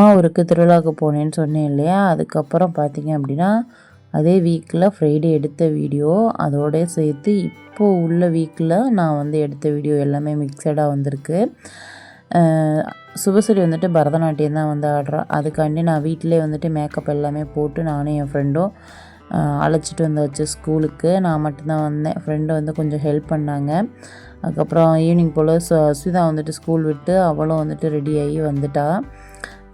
அம்மா ஊருக்கு திருவிழாவுக்கு போனேன்னு சொன்னேன் இல்லையா? அதுக்கப்புறம் பார்த்தீங்க அப்படின்னா அதே வீக்கில் ஃப்ரைடே எடுத்த வீடியோ அதோட சேர்த்து இப்போது உள்ள வீக்கில் நான் வந்து எடுத்த வீடியோ எல்லாமே மிக்சடாக வந்திருக்கு. சுபஸ்ரீ வந்துட்டு பரதநாட்டியம் தான் வந்து ஆடுறா. அதுக்காண்டி நான் வீட்டிலே வந்துட்டு மேக்கப் எல்லாமே போட்டு நானும் என் ஃப்ரெண்டும் அழைச்சிட்டு வந்தாச்சு ஸ்கூலுக்கு நான் மட்டும்தான் வந்தேன். ஃப்ரெண்டு வந்து கொஞ்சம் ஹெல்ப் பண்ணாங்க. அதுக்கப்புறம் ஈவினிங் போல் ஸ்விதா வந்துட்டு ஸ்கூல் விட்டு அவளும் வந்துட்டு ரெடி ஆகி வந்துட்டா.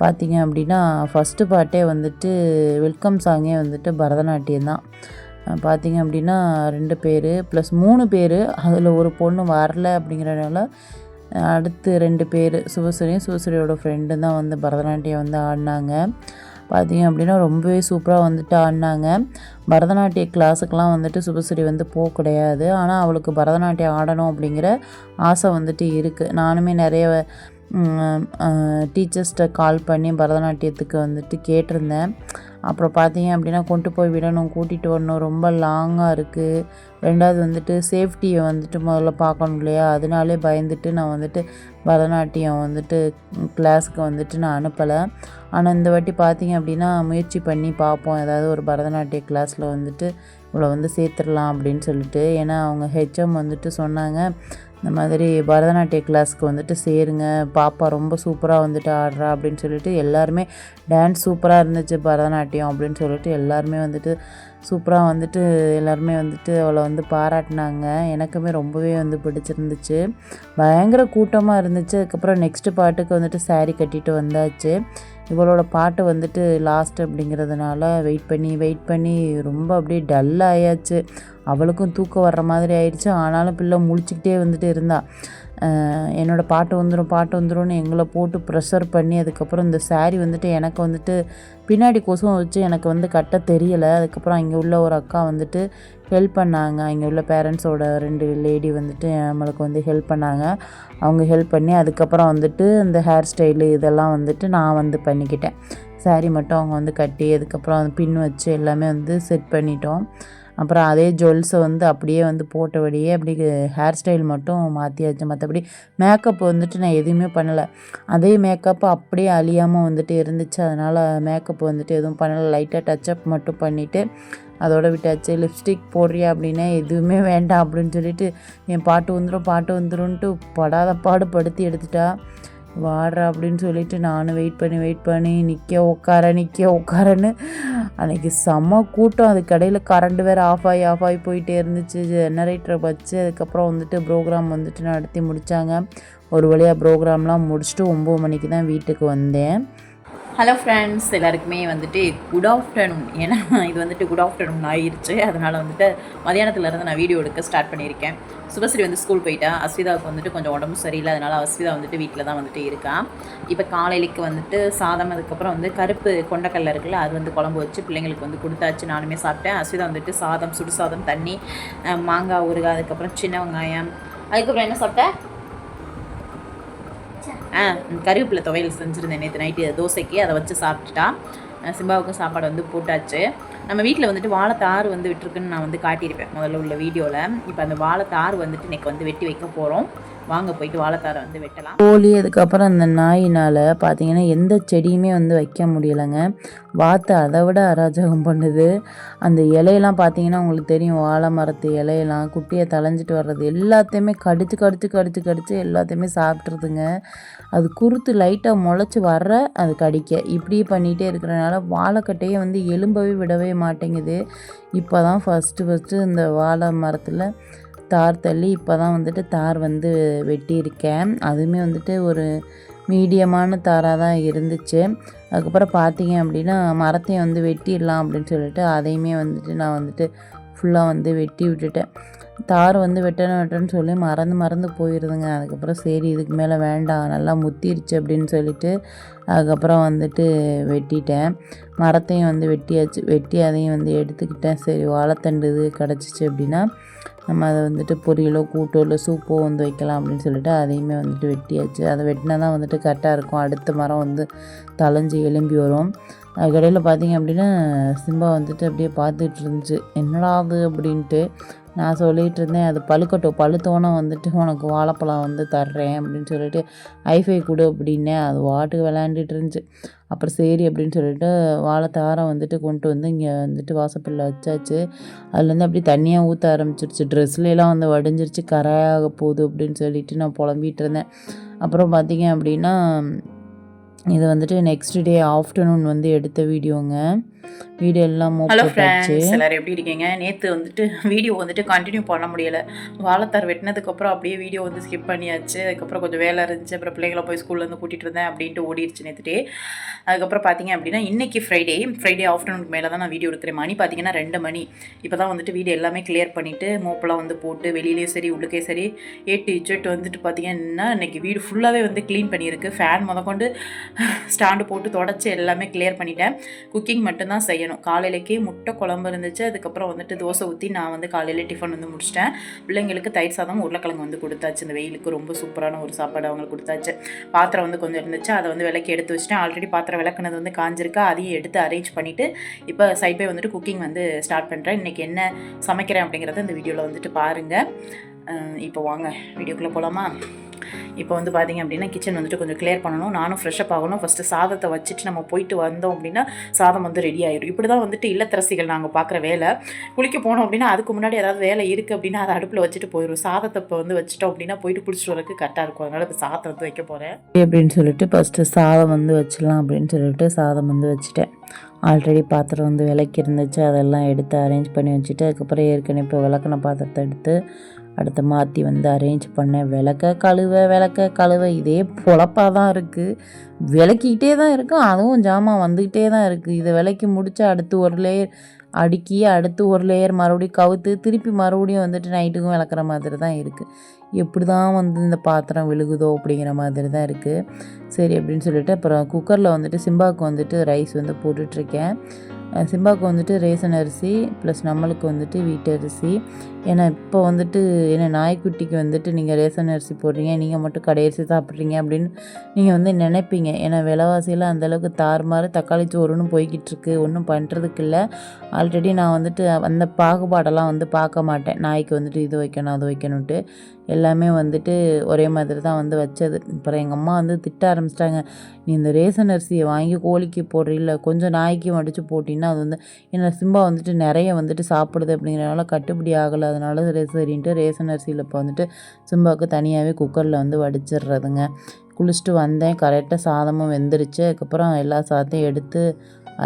பார்த்தீங்க அப்படின்னா ஃபஸ்ட்டு பாட்டே வந்துட்டு வெல்கம் சாங்கே வந்துட்டு பரதநாட்டியம் தான். பார்த்தீங்க அப்படின்னா ரெண்டு பேர் ப்ளஸ் மூணு பேர் அதில் ஒரு பொண்ணு வரல அப்படிங்கிறனால அடுத்து ரெண்டு பேர் சிவஸ்வரியும் சிவஸ்வரியோட ஃப்ரெண்டு தான் வந்து பரதநாட்டியம் வந்து ஆடினாங்க. பார்த்தீங்க அப்படின்னா ரொம்பவே சூப்பராக வந்துட்டு ஆடினாங்க. பரதநாட்டிய கிளாஸுக்கெலாம் வந்துட்டு சுபஸ்ரீ வந்து போக கிடையாது. ஆனால் அவளுக்கு பரதநாட்டியம் ஆடணும் அப்படிங்கிற ஆசை வந்துட்டு இருக்குது நானுமே நிறைய டீச்சர்ஸ்கிட்ட கால் பண்ணி பரதநாட்டியத்துக்கு வந்துட்டு கேட்டிருந்தேன். அப்புறம் பார்த்தீங்க அப்படின்னா கொண்டு போய் விடணும் கூட்டிகிட்டு வரணும் ரொம்ப லாங்காக இருக்குது ரெண்டாவது வந்துட்டு சேஃப்டியை வந்துட்டு முதல்ல பார்க்கணும் இல்லையா? அதனாலே பயந்துட்டு நான் வந்துட்டு பரதநாட்டியம் வந்துட்டு கிளாஸுக்கு வந்துட்டு நான் அனுப்பலை. ஆனால் இந்த வாட்டி பார்த்தீங்க அப்படின்னா முயற்சி பண்ணி பார்ப்போம். ஏதாவது ஒரு பரதநாட்டிய கிளாஸில் வந்துட்டு இவ்வளோ வந்து சேர்த்துடலாம் அப்படின்னு சொல்லிட்டு. ஏன்னா அவங்க ஹெச்எம் வந்துட்டு சொன்னாங்க. இந்த மாதிரி பரதநாட்டிய கிளாஸ்க்கு வந்துட்டு சேருங்க. பாப்பா ரொம்ப சூப்பராக வந்துட்டு ஆடுறா அப்படின்னு சொல்லிட்டு எல்லாருமே டான்ஸ் சூப்பராக இருந்துச்சு பரதநாட்டியம் அப்படின்னு சொல்லிட்டு எல்லாருமே வந்துட்டு சூப்பராக வந்துட்டு எல்லாருமே வந்துட்டு அவளை வந்து பாராட்டினாங்க. எனக்குமே ரொம்பவே வந்து பிடிச்சிருந்துச்சு. பயங்கர கூட்டமாக இருந்துச்சு. அதுக்கப்புறம் நெக்ஸ்ட்டு பாட்டுக்கு வந்துட்டு saree கட்டிட்டு வந்தாச்சு. இவளோட பாட்டு வந்துட்டு லாஸ்ட் அப்படிங்கிறதுனால வெயிட் பண்ணி வெயிட் பண்ணி ரொம்ப அப்படியே டல் ஆயாச்சு. அவளுக்கும் தூக்கம் வர்ற மாதிரி ஆயிடுச்சு. ஆனாலும் பிள்ளை முழிச்சிக்கிட்டே வந்துட்டு இருந்தாள் என்னோடய பாட்டு வந்துடும் பாட்டு வந்துரும்னு எங்களை போட்டு ப்ரெஷர் பண்ணி அதுக்கப்புறம் இந்த சாரீ வந்துட்டு எனக்கு வந்துட்டு பின்னாடி கொசுவம் வச்சு எனக்கு வந்து கட்ட தெரியலை. அதுக்கப்புறம் இங்கே உள்ள ஒரு அக்கா வந்துட்டு ஹெல்ப் பண்ணாங்க. இங்கே உள்ள பேரண்ட்ஸோட ரெண்டு லேடி வந்துட்டு நம்மளுக்கு வந்து ஹெல்ப் பண்ணாங்க. அவங்க ஹெல்ப் பண்ணி அதுக்கப்புறம் வந்துட்டு இந்த ஹேர் ஸ்டைலு இதெல்லாம் வந்துட்டு நான் வந்து பண்ணிக்கிட்டேன். saree மட்டும் அவங்க வந்து கட்டி அதுக்கப்புறம் பின் வச்சு எல்லாமே வந்து செட் பண்ணிட்டோம். அப்புறம் அதே ஜுவல்ஸை வந்து அப்படியே வந்து போட்டபடியே அப்படி ஹேர் ஸ்டைல் மட்டும் மாற்றியாச்சு மற்றபடி மேக்கப் வந்துட்டு நான் எதுவுமே பண்ணலை. அதே மேக்கப் அப்படியே அழியாமல் வந்துட்டு இருந்துச்சு. அதனால் மேக்கப் வந்துட்டு எதுவும் பண்ணலை. லைட்டாக டச்சப் மட்டும் பண்ணிவிட்டு அதோட விட்டாச்சு. லிப்ஸ்டிக் போடுறியா அப்படின்னா எதுவுமே வேண்டாம் அப்படின்னு சொல்லிட்டு என் பாட்டு வந்துடும் பாட்டு வந்துடும்ட்டு படாத பாடு படுத்தி எடுத்துட்டா. வாடுறா அப்படின்னு சொல்லிட்டு நானும் வெயிட் பண்ணி வெயிட் பண்ணி நிற்க உட்கார நிற்க உட்காரன்னு அன்றைக்கி செம்ம கூட்டம். அது கடையில் கரண்ட் வேறு ஆஃப் ஆகி ஆஃப் ஆகி போயிட்டே இருந்துச்சு. ஜெனரேட்டரை வச்சு அதுக்கப்புறம் வந்துட்டு ப்ரோக்ராம் வந்துட்டு நடத்தி முடித்தாங்க ஒரு வழியாக ப்ரோக்ராம்லாம் முடிச்சுட்டு ஒம்பது மணிக்கு தான் வீட்டுக்கு வந்தேன். ஹலோ ஃப்ரெண்ட்ஸ் எல்லாருக்குமே வந்துட்டு குட் ஆஃப்டர்நூன் ஏன்னா இது வந்துட்டு குட் ஆஃப்டர்நூன் ஆயிடுச்சு அதனால் வந்துட்டு மதியானத்துலேருந்து நான் வீடியோ எடுக்க ஸ்டார்ட் பண்ணியிருக்கேன். சுபஸ்ரீ வந்து ஸ்கூல் போயிட்டா. அஸ்விதாவுக்கு வந்துட்டு கொஞ்சம் உடம்பு சரியில்லை. அதனால் அஸ்விதா வந்துட்டு வீட்டில் தான் வந்துட்டு இருக்கா. இப்போ காலையிலைக்கு வந்துட்டு சாதம் அதுக்கப்புறம் வந்து கருப்பு கொண்டக்கல்ல இருக்குல்ல அது வந்து குழம்பு வச்சு பிள்ளைங்களுக்கு வந்து கொடுத்தாச்சு. நானுமே சாப்பிட்டேன். அஸ்விதா வந்துட்டு சாதம் சுடு சாதம் தண்ணி மாங்காய் ஊறுகாய் அதுக்கப்புறம் சின்ன வெங்காயம். அதுக்கப்புறம் என்ன சாப்பிட்டேன் ஆ கருவேப்பிலை துவையல் செஞ்சுருந்தேன் நேற்று நைட்டு. தோசைக்கு அதை வச்சு சாப்பிட்டுட்டா. அஹ் சிம்பாவுக்கும் சாப்பாடு வந்து போட்டாச்சு. நம்ம வீட்டில் வந்துட்டு வாழைத்தாறு வந்து விட்டுருக்குன்னு நான் வந்து காட்டியிருப்பேன் முதல்ல உள்ள வீடியோவில் இப்போ அந்த வாழைத்தாறு வந்துட்டு இன்னைக்கு வந்து வெட்டி வைக்க போகிறோம் வாங்க போயிட்டு வாழைத்தாரை வந்து வெட்டலாம். கோழி அதுக்கப்புறம் அந்த நாயினால் பார்த்தீங்கன்னா எந்த செடியுமே வந்து வைக்க முடியலைங்க. வாத்து அதை விட அராஜகம் பண்ணுது. அந்த இலையெல்லாம் பார்த்தீங்கன்னா உங்களுக்கு தெரியும் வாழை மரத்து இலையெல்லாம் குட்டியை தலைஞ்சிட்டு வர்றது எல்லாத்தையுமே கடித்து கடித்து கடித்து கடித்து எல்லாத்தையுமே சாப்பிட்ருதுங்க அது குருத்து லைட்டாக முளைச்சி வர்ற அது கடிக்க. இப்படி பண்ணிகிட்டே இருக்கிறனால வாழைக்கட்டையே வந்து எலும்பவே விடவே மாட்டேங்குது. இப்போ தான் ஃபஸ்ட்டு ஃபஸ்ட்டு இந்த வாழை மரத்தில் தார் தள்ளி இப்போ தான் வந்துட்டு தார் வந்து வெட்டியிருக்கேன். அதுவுமே வந்துட்டு ஒரு மீடியமான தாராக தான் இருந்துச்சு. அதுக்கப்புறம் பார்த்தீங்க அப்படின்னா மரத்தையும் வந்து வெட்டிடலாம் அப்படின்னு சொல்லிட்டு அதையுமே வந்துட்டு நான் வந்துட்டு ஃபுல்லாக வந்து வெட்டி விட்டுட்டேன். தார் வந்து வெட்டணும் வெட்டணும்னு சொல்லி மறந்து மறந்து போயிடுதுங்க அதுக்கப்புறம் சரி இதுக்கு மேலே வேண்டாம் நல்லா முத்திருச்சு அப்படின்னு சொல்லிட்டு அதுக்கப்புறம் வந்துட்டு வெட்டிட்டேன். மரத்தையும் வந்து வெட்டியாச்சு வெட்டி அதையும் வந்து எடுத்துக்கிட்டேன். சரி வாழைத்தண்டு இது கிடச்சிச்சு அப்படின்னா நம்ம அதை வந்துட்டு பொரியலோ கூட்டோ இல்லை சூப்போ வந்து வைக்கலாம் அப்படின்னு சொல்லிட்டு அதையுமே வந்துட்டு வெட்டியாச்சு. அதை வெட்டினா தான் வந்துட்டு கரெக்டாக இருக்கும். அடுத்த மரம் வந்து தளைஞ்சு எலும்பி வரும். கடையில் பார்த்தீங்க அப்படின்னா சிம்பா வந்துட்டு அப்படியே பார்த்துட்டு இருந்துச்சு. என்னடாது அப்படின்ட்டு நான் சொல்லிகிட்டு இருந்தேன் அது பழுக்கட்டும். பழுத்தோன்னே வந்துட்டு உனக்கு வாழைப்பழம் வந்து தர்றேன் அப்படின்னு சொல்லிட்டு ஐஃபை கொடு அப்படின்னே. அது வாட்டுக்கு விளையாண்டுட்டு இருந்துச்சு. அப்புறம் சரி அப்படின்னு சொல்லிட்டு வாழைத்தாரம் வந்துட்டு கொண்டு வந்து இங்கே வந்துட்டு வாசப்பல்ல வச்சாச்சு. அதுலேருந்து அப்படியே தண்ணியாக ஊற்ற ஆரம்பிச்சிருச்சு. ட்ரெஸ்லாம் வந்து வடிஞ்சிருச்சு. கரையாக போகுது அப்படின்னு சொல்லிட்டு நான் புலம்பிகிட்டு இருந்தேன். அப்புறம் பார்த்தீங்க அப்படின்னா இது வந்துட்டு நெக்ஸ்ட் டே ஆஃப்டர்நூன் வந்து எடுத்த வீடியோங்க. வீடியோ எல்லாம் ஹலோ ஃப்ரெண்ட்ஸ் எல்லாரும் எப்படி இருக்கீங்க? நேற்று வந்துட்டு வீடியோ வந்துட்டு கண்டினியூ பண்ண முடியல. வாழைத்தார் வெட்டினதுக்கப்புறம் அப்படியே வீடியோ வந்து ஸ்கிப் பண்ணியாச்சு. அதுக்கப்புறம் கொஞ்சம் வேலை இருந்துச்சு. அப்புறம் பிள்ளைங்கள போய் ஸ்கூல்லேருந்து கூட்டிகிட்டு இருந்தேன் அப்படின்ட்டு ஓடிடுச்சு நேற்றுட்டே அதுக்கப்புறம் பார்த்தீங்க அப்படின்னா இன்னைக்கு ஃப்ரைடே ஃப்ரைடே ஆஃப்டர்நூனுக்கு மேலே தான் நான் வீடியோ எடுக்கிறேன். மணி பார்த்தீங்கன்னா ரெண்டு மணி. இப்போ தான் வந்துட்டு வீடியோ எல்லாமே கிளியர் பண்ணிவிட்டு மோப்பெல்லாம் வந்து போட்டு வெளியிலேயும் சரி உள்ளுக்கே சரி ஏட்டு இச்செட்டு வந்துட்டு பார்த்தீங்கன்னா இன்னைக்கு வீடு ஃபுல்லாகவே வந்து க்ளீன் பண்ணியிருக்கு. ஃபேன் முதற்கொண்டு ஸ்டாண்டு போட்டு தொடச்சி எல்லாமே கிளியர் பண்ணிட்டேன். குக்கிங் மட்டும்தான் செய்யணும். காலையிலக்கே முட்டை குழம்பு இருந்துச்சு. அதுக்கப்புறம் வந்துட்டு தோசை ஊற்றி நான் வந்து காலையில் டிஃபன் வந்து முடிச்சிட்டேன். பிள்ளைங்களுக்கு தயிர் சாதம் உருளைக்கிழங்கு வந்து கொடுத்தாச்சு. இந்த வெயிலுக்கு ரொம்ப சூப்பரான ஒரு சாப்பாடு அவங்களுக்கு கொடுத்தாச்சு. பாத்திரம் வந்து கொஞ்சம் இருந்துச்சு. அதை வந்து விளக்கி எடுத்து வச்சுட்டேன். ஆல்ரெடி பாத்திரம் விளக்குனது வந்து காஞ்சிருக்கா. அதையும் எடுத்து அரேஞ்ச் பண்ணிவிட்டு இப்போ சைட் பை வந்துட்டு குக்கிங் வந்து ஸ்டார்ட் பண்ணுறேன் இன்றைக்கி என்ன சமைக்கிறேன் அப்படிங்கிறத இந்த வீடியோவில் வந்துட்டு பாருங்கள் இப்போ வாங்க. வீடியோக்குள்ளே போகலாமா இப்போ வந்து பார்த்தீங்க அப்படின்னா கிச்சன் வந்துட்டு கொஞ்சம் கிளியர் பண்ணணும். நானும் ஃப்ரெஷ்ஷப் ஆகணும். ஃபஸ்ட்டு சாதத்தை வச்சுட்டு நம்ம போயிட்டு வந்தோம் அப்படின்னா சாதம் வந்து ரெடி ஆயிடும் இப்படி தான் வந்துட்டு இல்லத்தரசிகள் நாங்கள் பார்க்குற வேலை. குளிக்க போனோம் அப்படின்னா அதுக்கு முன்னாடி ஏதாவது வேலை இருக்குது அப்படின்னா அதை அடுப்பில் வச்சுட்டு போயிடும் சாதத்தை இப்போ வந்து வச்சுட்டோம் அப்படின்னா போயிட்டு குளிச்சுட்டு வரதுக்கு கரெக்டாக இருக்கும். அதனால் இப்போ சாதத்தை வந்து வைக்க போகிறேன் அப்படின்னு சொல்லிட்டு ஃபஸ்ட்டு சாதம் வந்து வச்சிடலாம் அப்படின்னு சொல்லிட்டு சாதம் வந்து வச்சுட்டேன். ஆல்ரெடி பாத்திரம் வந்து விளக்கி இருந்துச்சு. அதெல்லாம் எடுத்து அரேஞ்ச் பண்ணி வச்சுட்டு அதுக்கப்புறம் ஏற்கனவே இப்போ விளக்குன பாத்திரத்தை எடுத்து அடுத்து மாற்றி வந்து அரேஞ்ச் பண்ணேன். விளக்க கழுவ விளக்க கழுவ இதே பொழப்பாக தான் இருக்குது விளக்கிக்கிட்டே தான் இருக்கும் அதுவும் ஜாமான் வந்துக்கிட்டே தான் இருக்குது இதை விளக்கி முடித்து அடுத்து ஒரு லேயர் அடுக்கி அடுத்து ஒரு லேயர் மறுபடியும் கவுத்து திருப்பி மறுபடியும் வந்துட்டு நைட்டுக்கும் விளக்குற மாதிரி தான் இருக்குது எப்படி தான் வந்து இந்த பாத்திரம் விழுகுதோ அப்படிங்கிற மாதிரி தான் இருக்குது சரி அப்படின்னு சொல்லிட்டு அப்புறம் குக்கரில் வந்துட்டு சிம்பாவுக்கு வந்துட்டு ரைஸ் வந்து போட்டுட்ருக்கேன். சிம்பாவுக்கு வந்துட்டு ரேசன் அரிசி ப்ளஸ் நம்மளுக்கு வந்துட்டு வீட்டு அரிசி. ஏன்னா இப்போ வந்துட்டு ஏன்னா நாய்க்குட்டிக்கு வந்துட்டு நீங்கள் ரேசன் அரிசி போடுறீங்க நீங்கள் மட்டும் கடையரிசி சாப்பிட்றீங்க அப்படின்னு நீங்கள் வந்து நினைப்பீங்க. ஏன்னா விலைவாசியெல்லாம் அந்தளவுக்கு தாறுமாறு தக்காளி சோறுன்னு போய்கிட்டு இருக்கு ஒன்றும் பண்ணுறதுக்கு இல்லை. ஆல்ரெடி நான் வந்துட்டு அந்த பாகுபாடெல்லாம் வந்து பார்க்க மாட்டேன். நாய்க்கு வந்துட்டு இது வைக்கணும் அது வைக்கணுன்ட்டு எல்லாமே வந்துட்டு ஒரே மாதிரி தான் வந்து வச்சது. அப்புறம் எங்கள் அம்மா வந்து திட்ட ஆரம்பிச்சிட்டாங்க. நீ இந்த ரேசன் அரிசியை வாங்கி கோழிக்கு போடுறீல்ல கொஞ்சம் நாய்க்கு மடித்து போட்டின்னா அது வந்து என்ன சிம்பா வந்துட்டு நிறைய வந்துட்டு சாப்பிடுது அப்படிங்கிறனால கட்டுப்படி ஆகலை. அதனால சரின்ட்டு ரேசன் அரிசியில் இப்போ வந்துட்டு சிம்பாவுக்கு தனியாகவே குக்கரில் வந்து வடிச்சிடுறதுங்க. குளிச்சுட்டு வந்தேன். கரெக்டாக சாதமும் வெந்துருச்சு. அதுக்கப்புறம் எல்லா சாதத்தையும் எடுத்து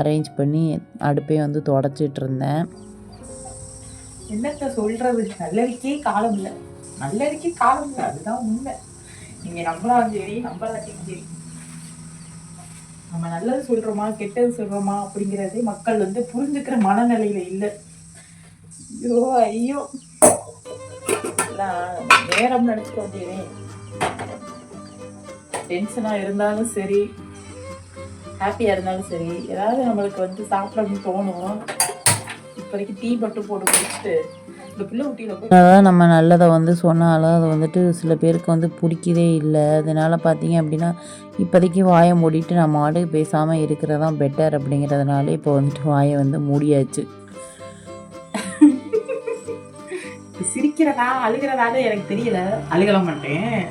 அரேஞ்ச் பண்ணி அடுப்பையும் வந்து தொடச்சிட்டு இருந்தேன். என்னத்த சொல்றது? நல்லறிக்கே காலம் இல்லை நல்லறிக்கே காலம் இல்லை. அதுதான் உண்மை. நீங்க நம்பலாம் சரி நம்பலாட்டியும் சரி. நம்ம நல்லது சொல்றோமா கெட்டது சொல்றோமா அப்படிங்கிறதே மக்கள் வந்து புரிஞ்சுக்கிற மனநிலையில இல்லை. ஐயோ ஐயோ. நேரம் நினைச்சுக்க வேண்டியதே டென்ஷனா இருந்தாலும் சரி ஹாப்பியா இருந்தாலும் சரி ஏதாவது நம்மளுக்கு வந்து சாப்பிடணும்னு தோணும். இப்போதைக்கு டீ மட்டும் போட்டு குடிச்சிட்டு அதான் நம்ம நல்லதை வந்து சொன்னாலும் அது வந்துட்டு சில பேருக்கு வந்து பிடிக்கவே இல்லை. அதனால் பார்த்தீங்க அப்படின்னா இப்போதைக்கு வாயை மூடிட்டு நம்ம மாட்டுக்கு பேசாமல் இருக்கிறதான் பெட்டர் அப்படிங்கிறதுனால இப்போ வந்துட்டு வாயை வந்து மூடியாச்சு. சிரிக்கிறதா அழுகிறதான்னு எனக்கு தெரியல. அழுகல மாட்டேன்.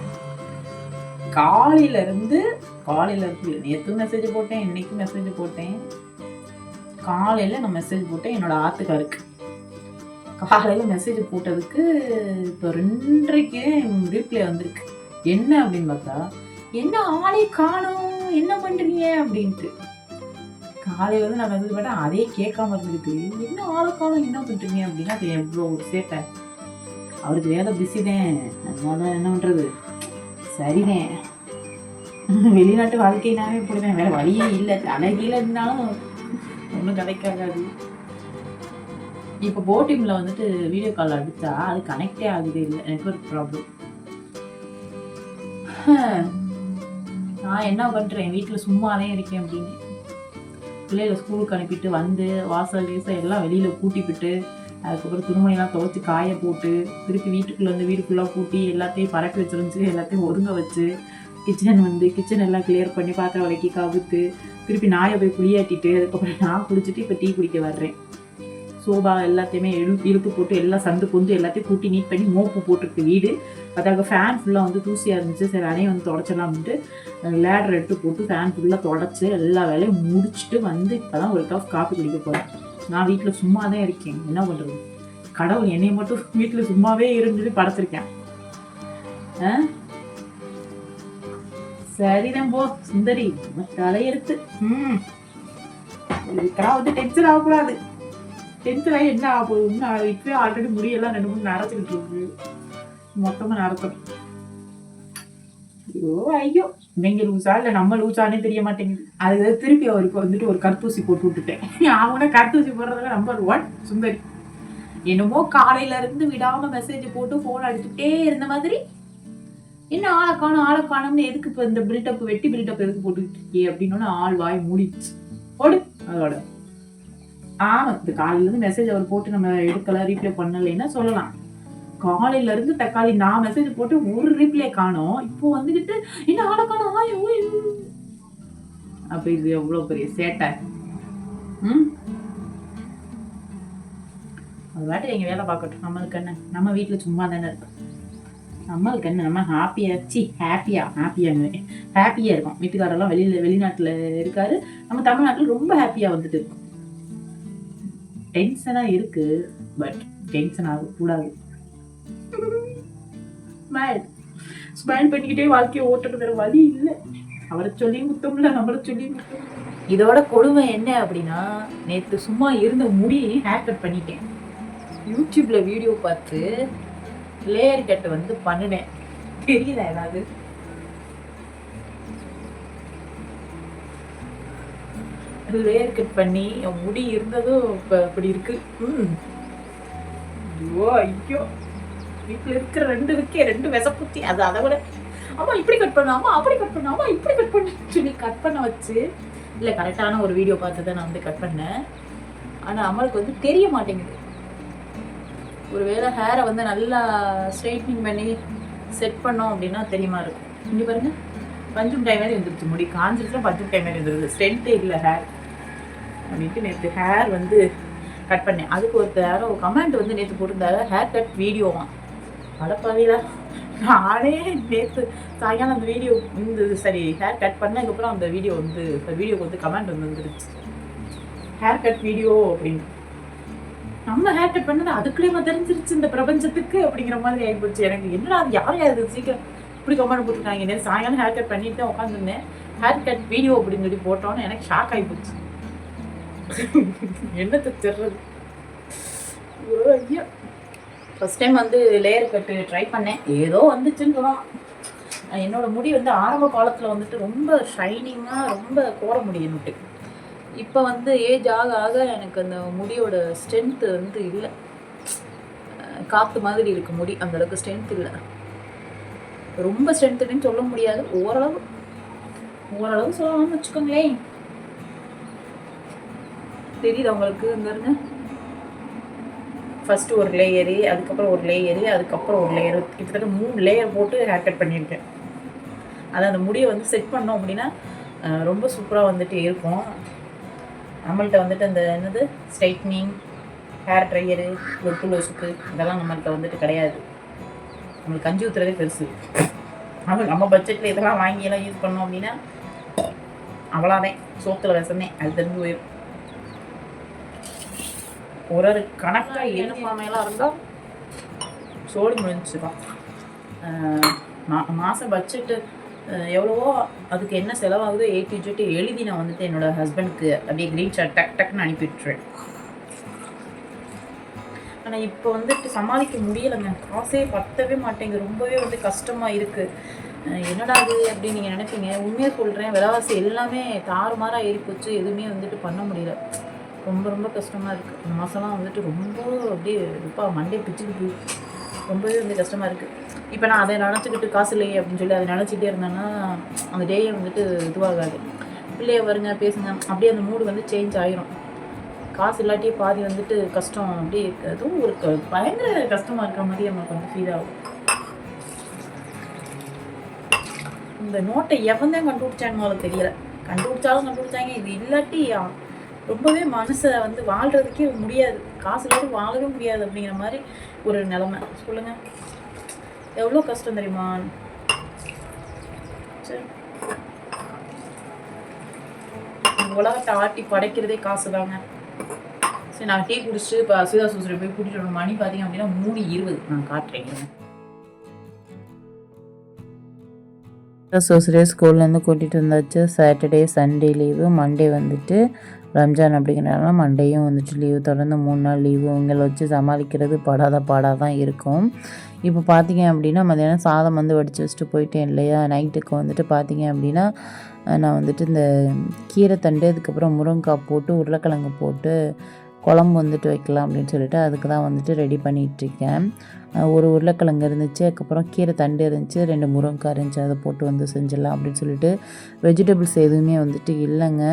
காலையில இருந்து காலையில இருந்து நேற்று மெசேஜ் போட்டேன் இன்னைக்கு மெசேஜ் போட்டேன். காலையில நான் மெசேஜ் போட்டேன் என்னோட ஆத்துக்காருக்கு காலையில் மெசேஜ் போட்டதுக்கு இப்போ ரெண்டரைக்கு ரீப்ளை வந்திருக்கு. என்ன அப்படின்னு பார்த்தா என்ன ஆளே காணும்? என்ன பண்றீங்க? அப்படின்ட்டு. காலையில வந்து நான் மெசேஜ் பண்ணேன் அதே கேட்காம இருந்துருக்கு என்ன ஆளை காணும்? என்ன பண்ணுறீங்க அப்படின்னா. அது எவ்வளோ ஒரு சேட்டை அவருக்கு வேலை பிஸி தான். அதனால என்ன பண்றது? சரிதான். வெளிநாட்டு வாழ்க்கைனாவே இப்படிதான். வேற வழியே இல்லை. தலைகீழ இருந்தாலும் ஒன்றும் கிடைக்காது. இப்போ போட்டிங்கில் வந்துட்டு வீடியோ கால் அடித்தா அது கனெக்டே ஆகுது இல்லை. நெட்ஒர்க் ப்ராப்ளம் நான் என்ன பண்ணுறேன் வீட்டில் சும்மாவே இருக்கேன் அப்படின்னு. பிள்ளைகளை ஸ்கூலுக்கு அனுப்பிட்டு வந்து வாசல் லேசாக எல்லாம் வெளியில் கூட்டிவிட்டு அதுக்கப்புறம் துணிமணிலாம் துவைச்சி காய போட்டு திருப்பி வீட்டுக்குள்ளே வந்து வீடுக்குள்ளே கூட்டி எல்லாத்தையும் பரப்பி வச்சிருந்துச்சு எல்லாத்தையும் ஒதுங்க வச்சு கிச்சன் வந்து கிச்சன் எல்லாம் கிளியர் பண்ணி பாத்திரம் விளக்கி கவுத்து திருப்பி நாயை போய் குளியாட்டிட்டு அதுக்கப்புறம் நான் குளிச்சுட்டு இப்போ டீ குடிக்க வர்றேன். சோபா எல்லாத்தையுமே இழு இழுத்து போட்டு எல்லாம் சந்து பொந்து எல்லாத்தையும் கூட்டி நீட் பண்ணி மோப்பு போட்டிருக்கு வீடு. அதாக ஃபேன் ஃபுல்லாக வந்து தூசியாக இருந்துச்சு. சரி அதையும் வந்து தொடச்சிடலாம்ட்டு லேடர் எடுத்து போட்டு ஃபேன் ஃபுல்லாக தொடச்சி எல்லா வேலையும் முடிச்சுட்டு வந்து இப்போ தான் ஒரு கப் காஃபி குடிக்க போகிறேன் நான் வீட்டில் சும்மா தான் இருக்கேன். என்ன பண்ணுறது கடவுள் என்னை மட்டும் வீட்டில் சும்மாவே இருந்துட்டு படைச்சிருக்கேன். ஆ சரிதான் போ சுந்தரி. தலையெடுத்து ம். இதுக்கெல்லாம் வந்து டென்ஷன் ஆகக்கூடாது. டென்த்தில் என்ன ஆக போகுதுன்னு இப்பவே ஆல்ரெடி முடியெல்லாம் ரெண்டு மூணு நரைச்சிக்கிட்டு இருக்கு. மொத்தமாக நரைக்கணும் ஐயோ ஐயோ. நீங்க லூசா? இல்லை நம்ம லூசானே தெரிய மாட்டேங்குது. அது திருப்பி அவருக்கு வந்துட்டு ஒரு கருத்தூசி போட்டு விட்டுட்டேன். அவனை கருத்தூசி போடுறதுல நம்பர் ஒன் சுந்தரி. என்னமோ காலையில இருந்து விடாம மெசேஜ் போட்டு போன் அடிச்சுட்டே இருந்த மாதிரி. என்ன ஆளை காணும் ஆளை காணும்னு எதுக்கு இப்போ இந்த பில்டப் வெட்டி பில்டப் எதுக்கு போட்டுக்கிட்டு இருக்கே? அப்படின்னு ஆள் வாய் மூடிச்சு போடு அதோட. ஆமாம் இந்த காலையில இருந்து மெசேஜ் அவர் போட்டு நம்ம எடுக்கல ரீப்ளை பண்ணலைன்னா சொல்லலாம். காலையில இருந்து தக்காளி நான் மெசேஜ் போட்டு ஒரு ரீப்ளை காணோம். இப்போ வந்துகிட்டு என்ன ஆளை காணும்? ஆயோ அப்ப இது எவ்வளவு பெரிய சேட்டை. ம்? அது வாட்டி எங்க வேலை பார்க்கட்டும். நம்மளுக்கு என்ன? நம்ம வீட்டுல சும்மா தானே இருக்கோம் நம்மளுக்கு என்ன? நம்ம ஹாப்பியா சி ஹாப்பியா ஹாப்பியாக ஹாப்பியா இருக்கும். வீட்டுக்காரெல்லாம் வெளியில வெளிநாட்டுல இருக்காரு. நம்ம தமிழ்நாட்டுல ரொம்ப ஹாப்பியா வந்துட்டு இருக்கோம். டென்ஷனா இருக்கு பட் டென்ஷன் ஆகக்கூடாது ஸ்மைல் ஸ்மைல் பண்ணிக்கிட்டே வாழ்க்கையை ஓட்டுறது வேற வழி இல்லை. அவரை சொல்லி முத்தம்ல நம்மளை சொல்லி இதோட கொடுமை என்ன அப்படின்னா நேற்று சும்மா இருந்த முடி ஹேர் கட் பண்ணிட்டேன் யூடியூப்ல வீடியோ பார்த்து லேயர் கட் வந்து பண்ணினேன். தெரியல ஏதாவது. லேயர் கட் பண்ணி என் முடி இருந்ததும் இப்போ இப்படி இருக்கு. ம். ஐயோ ஐயோ. வீட்டில் இருக்கிற ரெண்டு இருக்கே ரெண்டு விசப்புத்தி அது அதை விட அம்மா இப்படி கட் பண்ணாமா அப்படி கட் பண்ணாமா இப்படி கட் பண்ணு சொல்லி கட் பண்ண வச்சு. இல்லை கரெக்டான ஒரு வீடியோ பார்த்து தான் நான் வந்து கட் பண்ணேன். ஆனால் அம்மளுக்கு வந்து தெரிய மாட்டேங்குது. ஒருவேளை ஹேரை வந்து நல்லா ஸ்ட்ரைட்னிங் பண்ணி செட் பண்ணோம் அப்படின்னா தெரியுமா இருக்கும். இங்கே பாருங்க. பஞ்சும் டைம் மாதிரி வந்துருச்சு. முடி காஞ்சிருச்சுனா பஞ்சும் டைம் மாதிரி வந்துருது. ஸ்ட்ரென்த்தே இல்லை ஹேர் அப்படின்ட்டு நேற்று ஹேர் வந்து கட் பண்ணேன். அதுக்கு ஒருத்தர் யாரோ கமெண்ட் வந்து நேற்று போட்டிருந்தாரு ஹேர் கட் வீடியோவா அடப்பாவில நானே நேற்று சாயங்காலம் அந்த வீடியோ இந்த சரி ஹேர் கட் பண்ணதுக்கப்புறம் அந்த வீடியோ வந்து வீடியோக்கு வந்து கமெண்ட் வந்து வந்துருச்சு. ஹேர் கட் வீடியோ அப்படின்னு. நம்ம ஹேர் கட் பண்ணது அதுக்குள்ளேயே தெரிஞ்சிருச்சு இந்த பிரபஞ்சத்துக்கு அப்படிங்கிற மாதிரி ஆகிப்போச்சு எனக்கு என்னடா அது யார் யார் சீக்கிரம் இப்படி கமெண்ட் போட்டுருக்காங்க? நேற்று சாயங்காலம் ஹேர் கட் பண்ணிட்டு தான் உட்காந்துருந்தேன் ஹேர் கட் வீடியோ அப்படின்னு சொல்லி போட்டோன்னு எனக்கு ஷாக் ஆகிப்போச்சு என்னத்தை தெரிறது? ஐயோ ஃபஸ்ட் டைம் வந்து லேயர் கட்டு ட்ரை பண்ணேன். ஏதோ வந்துச்சுன்னு சொல்லலாம் என்னோட முடி வந்து ஆரம்ப காலத்தில் வந்துட்டு ரொம்ப ஷைனிங்காக ரொம்ப கோர முடி என்னட்டு. இப்போ வந்து ஏஜ் ஆக ஆக எனக்கு அந்த முடியோட ஸ்ட்ரென்த்து வந்து இல்லை. காற்று மாதிரி இருக்கு முடி. அந்த அளவுக்கு ஸ்ட்ரென்த் இல்லை. ரொம்ப ஸ்ட்ரென்த்துன்னு சொல்ல முடியாது. ஓரளவு. ஓரளவு சொல்லலாம்னு வச்சுக்கோங்களேன். தெரியுது அவங்களுக்கு இங்க இருங்க. ஃபர்ஸ்ட் ஒரு லேயரு அதுக்கப்புறம் ஒரு லேயரு அதுக்கப்புறம் ஒரு லேயர் கிட்டத்தட்ட மூணு லேயர் போட்டு ஹேர் கட் பண்ணியிருக்கேன். அது அந்த முடியை வந்து செட் பண்ணோம் அப்படின்னா ரொம்ப சூப்பராக வந்துட்டு இருக்கும். நம்மள்ட்ட வந்துட்டு அந்த என்னது? ஸ்ட்ரைட்னிங் ஹேர் ட்ரையரு லொட்டு லோசுக்கு இதெல்லாம் நம்மள்ட்ட வந்துட்டு கிடையாது. நம்மளுக்கு கஞ்சி ஊற்றுறதே பெருசு. அது நம்ம பட்ஜெட்டில் இதெல்லாம் வாங்கி எல்லாம் யூஸ் பண்ணோம் அப்படின்னா அவ்வளோதான் சோத்துல விஷமே அது தெரிஞ்சு போயிடும் ஒரு ஒரு கணக்காக யூனிஃபார்மையெல்லாம் இருந்தால் சோடு முடிஞ்சுதான் மா மாதம் பட்ஜெட்டு எவ்வளவோ அதுக்கு என்ன செலவாகுதோ ஏ டு எழுதி நான் வந்துட்டு என்னோட ஹஸ்பண்டுக்கு அப்படியே க்ரீன் ஷர்ட் டக் டக்குன்னு அனுப்பி விட்டுருவேன் ஆனால் இப்போ வந்துட்டு சமாளிக்க முடியலைங்க. காசே பத்தவே மாட்டேங்க ரொம்பவே வந்து கஷ்டமாக இருக்குது என்னடா அது அப்படின்னு நீங்கள் நினைப்பீங்க. உண்மையாக சொல்கிறேன் விலைவாசி எல்லாமே தாறுமாறாக ஏறி போச்சு எதுவுமே வந்துட்டு பண்ண முடியல. ரொம்ப ரொம்ப கஷ்டமாக இருக்குது இந்த மாதம்லாம் வந்துட்டு ரொம்ப அப்படியே இப்போ மண்டே பிச்சுக்கிட்டு ரொம்பவே வந்து கஷ்டமாக இருக்குது இப்போ நான் அதை நினச்சிக்கிட்டு காசு இல்லையே அப்படின்னு சொல்லி அதை நினச்சிட்டே இருந்தேன்னா அந்த டேயே வந்துட்டு இதுவாகாது. பிள்ளைய வருங்க பேசுங்க. அப்படியே அந்த மூடு வந்து சேஞ்ச் ஆயிரும். காசு இல்லாட்டியே பாதி வந்துட்டு கஷ்டம். அப்படியே அதுவும் ஒரு பயங்கர கஷ்டமாக இருக்கிற மாதிரி நமக்கு வந்து ஃபீல் ஆகும். இந்த நோட்டை எவன் தான் கண்டுபிடிச்சாங்கன்னு தெரியல. கண்டுபிடிச்சாலும் கண்டுபிடிச்சாங்க. இது இல்லாட்டி ரொம்பவே மனசை வந்து வாழ்கிறதுக்கே முடியாது. காசு இல்லாத வாழவே முடியாது அப்படிங்கிற மாதிரி ஒரு நிலமை. சொல்லுங்க. எவ்வளோ கஷ்டம் தெரியுமா? சரி உலகத்தை ஆட்டி படைக்கிறதே காசு தாங்க சரி நான் டீ குடிச்சிட்டு இப்போ சுதா சூசரை போய் கூட்டிட்டு வரணும். மணி பார்த்தீங்க அப்படின்னா மூணு இருபது. நான் காட்டுறேன் சோசரே ஸ்கூல்லேருந்து கூட்டிகிட்டு வந்தாச்சு. சாட்டர்டே சண்டே லீவு மண்டே வந்துட்டு ரம்ஜான் அப்படிங்கிறனால மண்டேயும் வந்துட்டு லீவு தொடர்ந்து மூணு நாள் லீவு இவங்களை வச்சு சமாளிக்கிறது படாத பாடாக தான் இருக்கும். இப்போ பார்த்தீங்க அப்படின்னா மதியானம் சாதம் வந்து வடித்து வச்சுட்டு போயிட்டேன் இல்லையா? நைட்டுக்கு வந்துட்டு பார்த்தீங்க அப்படின்னா நான் வந்துட்டு இந்த கீரை தண்டு அதுக்கப்புறம் முருங்கைக்காய் போட்டு உருளைக்கிழங்கு போட்டு குழம்பு வந்துட்டு வைக்கலாம் அப்படின்னு சொல்லிட்டு அதுக்கு தான் வந்துட்டு ரெடி பண்ணிகிட்ருக்கேன் ஒரு உருளைக்கிழங்கு இருந்துச்சு அதுக்கப்புறம் கீரை தண்டு இருந்துச்சு ரெண்டு முருங்கைக்காய் இருந்துச்சு அதை போட்டு வந்து செஞ்சிடலாம் அப்படின்னு சொல்லிட்டு வெஜிடபிள்ஸ் எதுவுமே வந்துட்டு இல்லைங்க.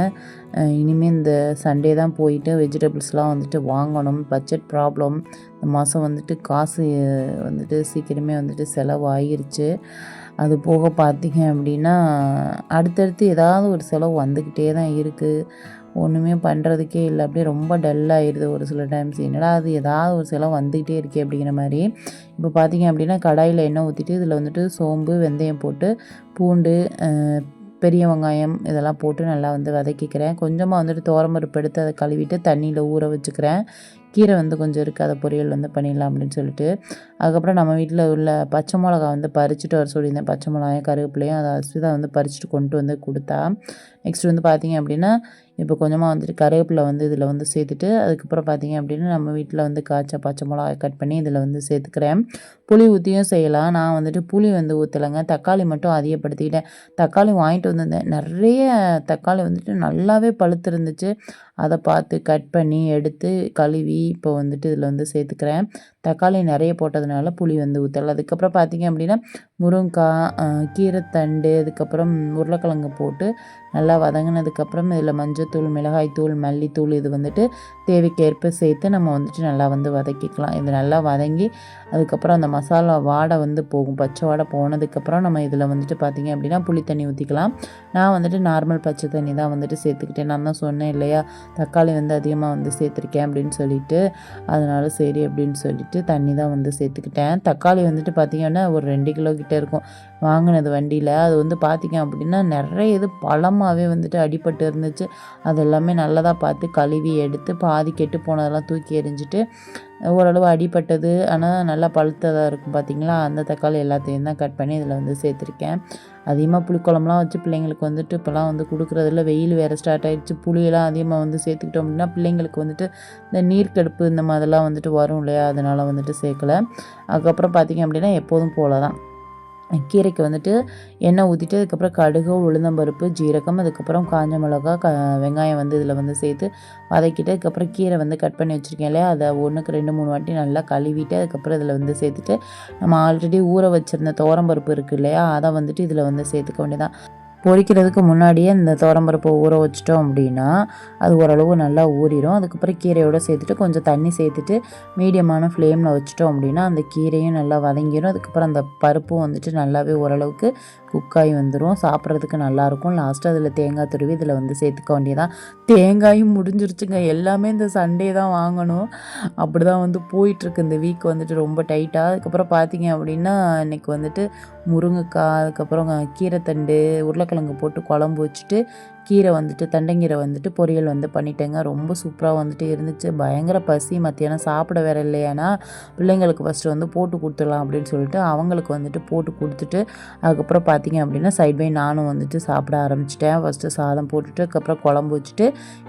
இனிமேல் இந்த சண்டே தான் போயிட்டு வெஜிடபிள்ஸ்லாம் வந்துட்டு வாங்கணும். பட்ஜெட் ப்ராப்ளம் இந்த மாதம் வந்துட்டு காசு வந்துட்டு சீக்கிரமே வந்துட்டு செலவாகிருச்சு அது போக பார்த்தீங்க அப்படின்னா அடுத்தடுத்து ஏதாவது ஒரு செலவு வந்துக்கிட்டே தான் இருக்குது ஒன்றுமே பண்ணுறதுக்கே இல்லை. அப்படியே ரொம்ப டல்லாகிடுது ஒரு சில டைம்ஸ் என்னடா அது ஏதாவது ஒரு சிலம் வந்துக்கிட்டே இருக்கே அப்படிங்கிற மாதிரி. இப்போ பார்த்தீங்க அப்படின்னா கடாயில் எண்ணெய் ஊற்றிட்டு இதில் வந்துட்டு சோம்பு வெந்தயம் போட்டு பூண்டு பெரிய வெங்காயம் இதெல்லாம் போட்டு நல்லா வந்து வதக்கிக்கிறேன். கொஞ்சமாக வந்துட்டு தோரம்பருப்பு எடுத்து அதை கழுவிட்டு தண்ணியில் ஊற வச்சுக்கிறேன். கீரை வந்து கொஞ்சம் இருக்குது அதை பொரியல் வந்து பண்ணிடலாம் அப்படின்னு சொல்லிட்டு. அதுக்கப்புறம் நம்ம வீட்டில் உள்ள பச்சை மிளகா வந்து பறிச்சுட்டு வர சொல்லியிருந்தேன். பச்சை மிளகாயும் கருவேப்பிலையும் அதை அஸ்விதா வந்து பறிச்சுட்டு கொண்டு வந்து கொடுத்தா. நெக்ஸ்ட் வந்து பார்த்தீங்க அப்படின்னா இப்போ கொஞ்சமாக வந்துட்டு கருவேப்பிலை வந்து இதில் வந்து சேர்த்துட்டு அதுக்கப்புறம் பார்த்தீங்க அப்படின்னா நம்ம வீட்டில் வந்து காய்ச்ச பச்சை மிளகாய் கட் பண்ணி இதில் வந்து சேர்த்துக்கிறேன். புளி ஊற்றியும் செய்யலாம். நான் வந்துட்டு புளி வந்து ஊற்றலைங்க தக்காளி மட்டும் அதிகப்படுத்திக்கிட்டேன். தக்காளி வாங்கிட்டு வந்திருந்தேன். நிறைய தக்காளி வந்துட்டு நல்லாவே பழுத்து இருந்துச்சு அதை பார்த்து கட் பண்ணி எடுத்து கழுவி இப்போ வந்துட்டு இதில் வந்து சேர்த்துக்கிறேன். தக்காளி நிறைய போட்டதுனால புளி வந்து ஊற்றலை அதுக்கப்புறம் பார்த்தீங்க அப்படின்னா முருங்கைக்காய் கீரைத்தண்டு அதுக்கப்புறம் உருளைக்கிழங்கு போட்டு நல்லா வதங்கினதுக்கப்புறம் இதில் மஞ்சத்தூள் மிளகாய்த்தூள் மல்லித்தூள் இது வந்துட்டு தேவைக்கேற்ப சேர்த்து நம்ம வந்துட்டு நல்லா வந்து வதக்கிக்கலாம். இது நல்லா வதங்கி அதுக்கப்புறம் அந்த மசாலா வாடை வந்து போகும். பச்சை வாடை போனதுக்கப்புறம் நம்ம இதில் வந்துட்டு பார்த்தீங்க அப்படின்னா புளி தண்ணி ஊற்றிக்கலாம். நான் வந்துட்டு நார்மல் பச்சை தண்ணி தான் வந்துட்டு சேர்த்துக்கிட்டேன். நான் தான் சொன்னேன் இல்லையா? தக்காளி வந்து அதிகமாக வந்து சேர்த்துருக்கேன் அப்படின்னு சொல்லிட்டு. அதனால் சரி அப்படின்னு சொல்லிட்டு தண்ணி தான் வந்து சேர்த்துக்கிட்டேன். தக்காளி வந்துட்டு பார்த்தீங்கன்னா ஒரு ரெண்டு கிலோ கிட்டே இருக்கும். வாங்கினது வண்டியில். அது வந்து பார்த்திங்க அப்படின்னா நிறைய இது பழமாக பழமாகவே வந்துட்டு அடிபட்டு இருந்துச்சு. அது எல்லாமே நல்லதாக பார்த்து கழுவி எடுத்து பாதி கெட்டு போனதெல்லாம் தூக்கி எறிஞ்சிட்டு ஓரளவு அடிபட்டது. ஆனால் நல்லா பழுத்ததாக இருக்கும் பார்த்தீங்களா அந்த தக்காளி எல்லாத்தையும் தான் கட் பண்ணி இதில் வந்து சேர்த்துருக்கேன். அதிகமாக புளிக்குழம்புலாம் வச்சு பிள்ளைங்களுக்கு வந்துட்டு இப்போலாம் வந்து கொடுக்குறதில்ல. வெயில் வேறு ஸ்டார்ட் ஆகிடுச்சு புளியெல்லாம் அதிகமாக வந்து சேர்த்துக்கிட்டோம் அப்படின்னா பிள்ளைங்களுக்கு வந்துட்டு இந்த நீர்க்கடுப்பு இந்த மாதிரிலாம் வந்துட்டு வரும் இல்லையா? அதனால் வந்துட்டு சேர்க்கல. அதுக்கப்புறம் பார்த்தீங்க அப்படின்னா எப்போதும் போல தான் கீரைக்கு வந்துட்டு எண்ணெய் ஊற்றிட்டு அதுக்கப்புறம் கடுகு உளுந்தம்பருப்பு ஜீரகம் அதுக்கப்புறம் காஞ்ச மிளகா க வெங்காயம் வந்து இதில் வந்து சேர்த்து வதக்கிட்டு அதுக்கப்புறம் கீரை வந்து கட் பண்ணி வச்சுருக்கேன் இல்லையா? அதை ஒன்றுக்கு ரெண்டு மூணு வாட்டி நல்லா கழுவிட்டு அதுக்கப்புறம் இதில் வந்து சேர்த்துட்டு நம்ம ஆல்ரெடி ஊற வச்சுருந்த தோரம்பருப்பு இருக்குது இல்லையா? அதை வந்துட்டு இதில் வந்து சேர்த்துக்க வேண்டியதான் பொரிக்கிறதுக்கு முன்னாடியே இந்த துவரம்பருப்பை ஊற வச்சிட்டோம் அப்படின்னா அது ஓரளவு நல்லா ஊறிடும் அதுக்கப்புறம் கீரையோடு சேர்த்துட்டு கொஞ்சம் தண்ணி சேர்த்துட்டு மீடியமான ஃப்ளேமில் வச்சிட்டோம் அப்படின்னா அந்த கீரையும் நல்லா வதங்கிடும் அதுக்கப்புறம் அந்த பருப்பும் வந்துட்டு நல்லாவே ஓரளவுக்கு குக்காகி வந்துடும் சாப்பிட்றதுக்கு நல்லாயிருக்கும். லாஸ்ட்டு அதில் தேங்காய் துருவி இதில் வந்து சேர்த்துக்க வேண்டியதான் தேங்காயும் முடிஞ்சிருச்சுங்க. எல்லாமே இந்த சண்டே தான் வாங்கணும். அப்படி தான் வந்து போயிட்டுருக்கு. இந்த வீக் வந்துட்டு ரொம்ப டைட்டாக அதுக்கப்புறம் பார்த்தீங்க அப்படின்னா இன்னைக்கு வந்துட்டு முருங்கைக்காய் அதுக்கப்புறம் கீரைத்தண்டு உருளைக்கிழங்கு போட்டு குழம்பு வச்சுட்டு கீரை வந்துட்டு தண்டங்கீரை வந்துட்டு பொரியல் வந்து பண்ணிட்டேங்க. ரொம்ப சூப்பராக வந்துட்டு இருந்துச்சு. பயங்கர பசி. மத்தியானம் சாப்பிட வேற இல்லையானா பிள்ளைங்களுக்கு ஃபஸ்ட்டு வந்து போட்டு கொடுத்துடலாம் அப்படின்னு சொல்லிட்டு அவங்களுக்கு வந்துட்டு போட்டு கொடுத்துட்டு அதுக்கப்புறம் பார்த்தீங்க அப்படின்னா சைட் பை நானும் வந்துட்டு சாப்பிட ஆரம்பிச்சிட்டேன். ஃபஸ்ட்டு சாதம் போட்டுட்டு அதுக்கப்புறம் குழம்பு வச்சுட்டு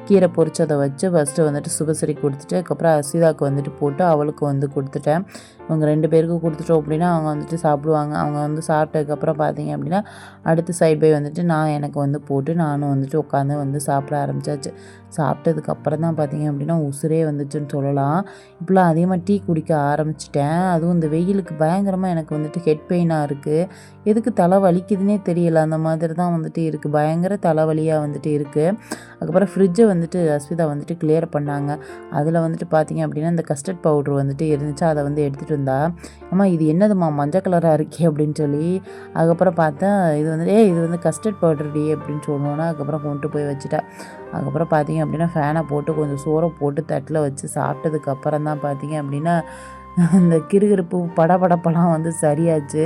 கீரை பொரிச்சதை வச்சு ஃபஸ்ட்டு வந்துட்டு சுபசரி கொடுத்துட்டு அதுக்கப்புறம் அசிதாவுக்கு வந்துட்டு போட்டு அவளுக்கு வந்து கொடுத்துட்டேன். இவங்க ரெண்டு பேருக்கு கொடுத்துட்டோம் அப்படின்னா அவங்க வந்துட்டு சாப்பிடுவாங்க. அவங்க வந்து சாப்பிட்டதுக்கப்புறம் பார்த்தீங்க அப்படின்னா அடுத்து சைட் பை வந்துட்டு நான் எனக்கு வந்து போட்டு நானும் வந்துட்டு உட்காந்து வந்து சாப்பிட ஆரம்பிச்சாச்சு. சாப்பிட்டதுக்கு அப்புறம் தான் பார்த்தீங்க அப்படின்னா உசுரே வந்துச்சுன்னு சொல்லலாம். இப்போலாம் அதிகமாக டீ குடிக்க ஆரம்பிச்சிட்டேன். அதுவும் இந்த வெயிலுக்கு பயங்கரமாக எனக்கு வந்துட்டு ஹெட் பெயினாக இருக்குது எதுக்கு தலை வலிக்குதுன்னே தெரியல. அந்த மாதிரி தான் வந்துட்டு இருக்குது பயங்கர தலைவலியாக வந்துட்டு இருக்குது அதுக்கப்புறம் ஃப்ரிட்ஜை வந்துட்டு அஸ்விதா வந்துட்டு கிளியர் பண்ணாங்க. அதில் வந்துட்டு பார்த்தீங்க அப்படின்னா இந்த கஸ்டர்ட் பவுட்ரு வந்துட்டு இருந்துச்சு. அதை வந்து எடுத்துகிட்டு இருந்தா அம்மா இது என்னதும்மா? மஞ்சள் கலராக இருக்கே அப்படின்னு சொல்லி அதுக்கப்புறம் பார்த்தா இது வந்து ஏ இது வந்து கஸ்டர்ட் பவுடர் டி அப்படின்னு சொன்னோன்னா அதுக்கப்புறம் கொண்டு போய் வச்சுட்டா. அதுக்கப்புறம் பார்த்தீங்க அப்படின்னா ஃபேனை போட்டு கொஞ்சம் சோறை போட்டு தட்டில் வச்சு சாப்பிட்டதுக்கப்புறம் தான் பார்த்தீங்க அப்படின்னா அந்த கிறுகிறுப்பு படபடப்பெல்லாம் வந்து சரியாச்சு.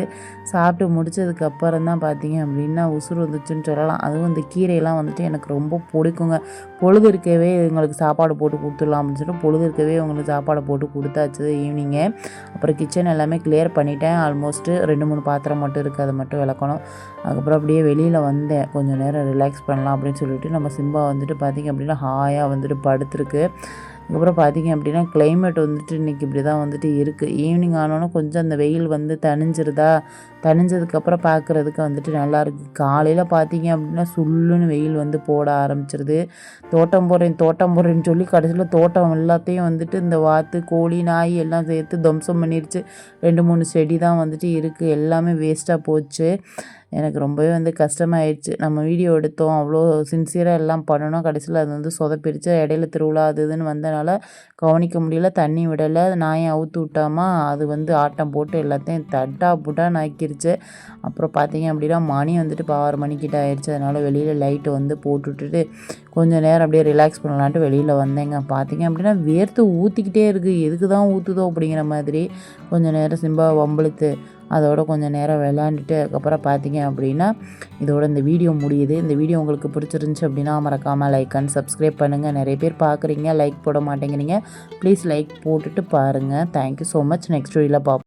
சாப்பிட்டு முடிச்சதுக்கு அப்புறம் தான் பார்த்தீங்க அப்படின்னா உசுறு வந்துச்சுன்னு சொல்லலாம். அதுவும் இந்த கீரையெல்லாம் வந்துட்டு எனக்கு ரொம்ப பிடிக்குங்க. பொழுது இருக்கவே இவங்களுக்கு சாப்பாடு போட்டு கொடுத்துடலாம் அப்படின்னு சொல்லிட்டு பொழுது இருக்கவே இவங்களுக்கு சாப்பாடு போட்டு கொடுத்தாச்சு ஈவினிங்கே அப்புறம் கிச்சன் எல்லாமே கிளியர் பண்ணிட்டேன். ஆல்மோஸ்ட்டு ரெண்டு மூணு பாத்திரம் மட்டும் இருக்குது அதை மட்டும் விளக்கணும். அதுக்கப்புறம் அப்படியே வெளியில் வந்தேன். கொஞ்சம் நேரம் ரிலாக்ஸ் பண்ணலாம் அப்படின்னு சொல்லிட்டு நம்ம சிம்பா வந்துட்டு பார்த்திங்க அப்படின்னா ஹாயாக வந்துட்டு படுத்துருக்கு. அதுக்கப்புறம் பார்த்தீங்க அப்படின்னா கிளைமேட் வந்துட்டு இன்றைக்கி இப்படி தான் வந்துட்டு இருக்குது ஈவினிங் ஆனோன்னே கொஞ்சம் அந்த வெயில் வந்து தணிஞ்சிருதா? தணிஞ்சதுக்கப்புறம் பார்க்குறதுக்கு வந்துட்டு நல்லாயிருக்கு காலையில் பார்த்தீங்க அப்படின்னா சுள்ளுன்னு வெயில் வந்து போட ஆரம்பிச்சிருது. தோட்டம் போடுறேன் தோட்டம் போடுறேன்னு சொல்லி கடைசியில் தோட்டம் எல்லாத்தையும் வந்துட்டு இந்த வாத்து கோழி நாய் எல்லாம் சேர்த்து துவம்சம் பண்ணிருச்சு. ரெண்டு மூணு செடி தான் வந்துட்டு இருக்குது எல்லாமே வேஸ்ட்டாக போச்சு. எனக்கு ரொம்பவே வந்து கஷ்டமாயிடுச்சு நம்ம வீடியோ எடுத்தோம் அவ்வளோ சின்சியராக எல்லாம் பண்ணணும். கடைசியில் அது வந்து சொதப்பிடுச்சு. இடையில திருவிழா அது இதுன்னு வந்தனால கவனிக்க முடியல தண்ணி விடலை. நாயை அவுத்து விட்டாமா? அது வந்து ஆட்டம் போட்டு எல்லாத்தையும் தட்டா புட்டான்னு ஆக்கிருச்சு. அப்புறம் பார்த்தீங்க அப்படின்னா மணி வந்துட்டு இப்போ ஆறு மணிக்கிட்ட ஆயிடுச்சு அதனால் வெளியில் லைட்டு வந்து போட்டு விட்டுட்டு கொஞ்சம் நேரம் அப்படியே ரிலாக்ஸ் பண்ணலான்ட்டு வெளியில் வந்தேங்க. பார்த்தீங்க அப்படின்னா வேர்த்து ஊற்றிக்கிட்டே இருக்குது எதுக்கு தான் ஊற்றுதோ அப்படிங்கிற மாதிரி. கொஞ்சம் நேரம் சிம்பா வம்பளுத்து அதோட கொஞ்சம் நேரம் விளாண்டுட்டு அதுக்கப்புறம் பார்த்தீங்க அப்படின்னா இதோட இந்த வீடியோ முடியுது. இந்த வீடியோ உங்களுக்கு பிடிச்சிருந்துச்சி அப்படின்னா மறக்காமல் லைக் அண்ட் சப்ஸ்கிரைப் பண்ணுங்கள் நிறைய பேர் பார்க்குறீங்க லைக் போட மாட்டேங்கிறீங்க. ப்ளீஸ் லைக் போட்டுட்டு பாருங்கள் தேங்க்யூ ஸோ மச் நெக்ஸ்ட் வீடியோவில் பார்ப்போம்